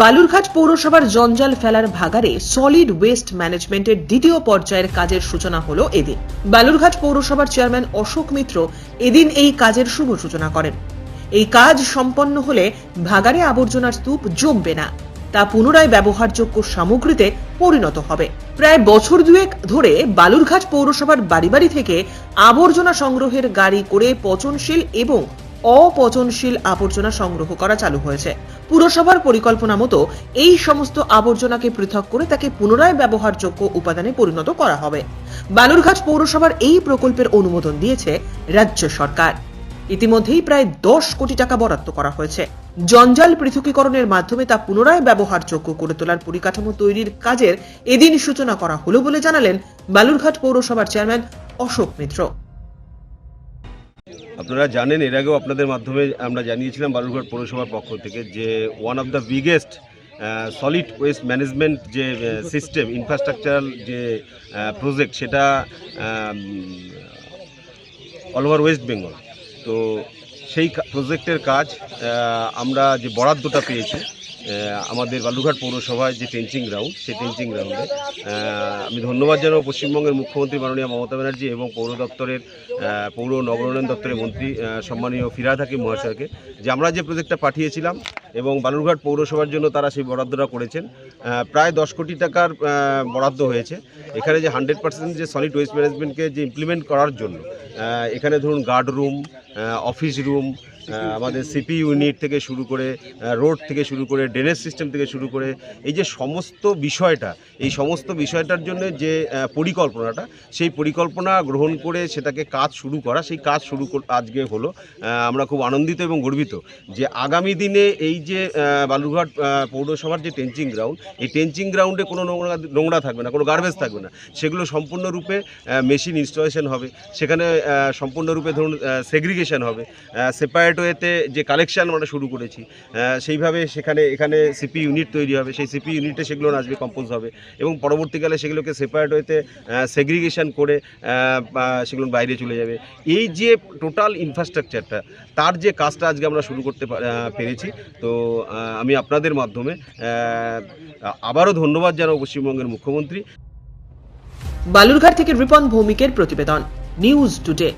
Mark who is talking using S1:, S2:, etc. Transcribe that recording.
S1: বালুরঘাট পৌরসভার জঞ্জাল ফেলার ভাগারে সলিড ওয়েস্ট ম্যানেজমেন্টের দ্বিতীয় পর্যায়ের কাজের সূচনা হলো এদিন। বালুরঘাট পৌরসভার চেয়ারম্যান অশোক মিত্র এদিন এই কাজের শুভ সূচনা করেন। এই কাজ সম্পন্ন হলে ভাগারে আবর্জনার স্তূপ জমবে না। তা পুনরায় ব্যবহারযোগ্য সামগ্রীতে পরিণত হবে। প্রায় বছর দুয়েক ধরে বালুরঘাট পৌরসভার বাড়ি বাড়ি থেকে আবর্জনা সংগ্রহের গাড়ি করে পচনশীল এবং অপচনশীল আবর্জনা সংগ্রহ করা চালু হয়েছে। পুরসভার পরিকল্পনা মতো এই সমস্ত আবর্জনাকে পৃথক করে তাকে পুনরায় ব্যবহারযোগ্য উপাদানে পরিণত করা হবে। বালুরঘাট পৌরসভার এই প্রকল্পের অনুমোদন দিয়েছে রাজ্য সরকার। ইতিমধ্যেই প্রায় দশ কোটি টাকা বরাদ্দ করা হয়েছে। জঞ্জাল পৃথকীকরণের মাধ্যমে তা পুনরায় ব্যবহারযোগ্য করে তোলার পরিকাঠামো তৈরির কাজের এদিন সূচনা করা হলো বলে জানালেন বালুরঘাট পৌরসভার চেয়ারম্যান অশোক মিত্র।
S2: আপনারা জানেন, এর আগেও আপনাদের মাধ্যমে আমরা জানিয়েছিলাম বালুরঘাট পৌরসভার পক্ষ থেকে যে one of the biggest solid waste management যে সিস্টেম ইনফ্রাস্ট্রাকচারাল যে প্রজেক্ট সেটা অল ওভার ওয়েস্ট বেঙ্গল তো সেই প্রজেক্টের কাজ আমরা যে বরাদ্দটা পেয়েছি আমাদের বালুরঘাট পৌরসভায় যে টেঞ্চিং গ্রাউন্ড, সেই টেঞ্চিং গ্রাউন্ডে আমি ধন্যবাদ জানাব পশ্চিমবঙ্গের মুখ্যমন্ত্রী মাননীয় মমতা ব্যানার্জি এবং পৌর দপ্তরের পৌর নগরোন্নয়ন দপ্তরের মন্ত্রী সম্মানীয় ফিরাদ হাকিম মহাশয়কে, যে আমরা যে প্রজেক্টটা পাঠিয়েছিলাম এবং বালুরঘাট পৌরসভার জন্য তারা সেই বরাদ্দটা করেছেন প্রায় দশ কোটি টাকার বরাদ্দ হয়েছে। এখানে যে হান্ড্রেড পার্সেন্ট যে সলিড ওয়েস্ট ম্যানেজমেন্টকে যে ইমপ্লিমেন্ট করার জন্য এখানে ধরুন গার্ড রুম অফিস রুম আমাদের সিপি ইউনিট থেকে শুরু করে রোড থেকে শুরু করে ড্রেনেজ সিস্টেম থেকে শুরু করে, এই যে সমস্ত বিষয়টা, এই সমস্ত বিষয়টার জন্য যে পরিকল্পনাটা, সেই পরিকল্পনা গ্রহণ করে সেটাকে কাজ শুরু করা, সেই কাজ শুরু আজকে হলো আমরা খুব আনন্দিত এবং গর্বিত যে আগামী দিনে এই যে বালুরঘাট পৌরসভার যে টেঞ্চিং গ্রাউন্ড এই টেঞ্চিং গ্রাউন্ডে কোনো নোংরা নোংরা থাকবে না, কোনো গার্বেজ থাকবে না। সেগুলো সম্পূর্ণরূপে মেশিন ইনস্টলেশন হবে। সেখানে সম্পূর্ণরূপে ধরুন সেগ্রিগেশন হবে। সেপারেট ওয়েতে যে কালেকশান আমরা শুরু করেছি সেইভাবে সেখানে, এখানে সিপি ইউনিট তৈরি হবে। সেই সিপি ইউনিটে সেগুলো আসবে কম্পোজ হবে। এবং পরবর্তীকালে সেগুলোকে সেপারেট ওয়েতে সেগ্রিগেশন করে সেগুলো বাইরে চলে যাবে। এই যে টোটাল ইনফ্রাস্ট্রাকচারটা তার যে কাজটা আজকে আমরা শুরু করতে পেরেছি, তো আমি আপনাদের মাধ্যমে আবারও ধন্যবাদ জানাব পশ্চিমবঙ্গের মুখ্যমন্ত্রী।
S1: বালুরঘাট থেকে রিপন ভৌমিকের প্রতিবেদন, নিউজ টুডে।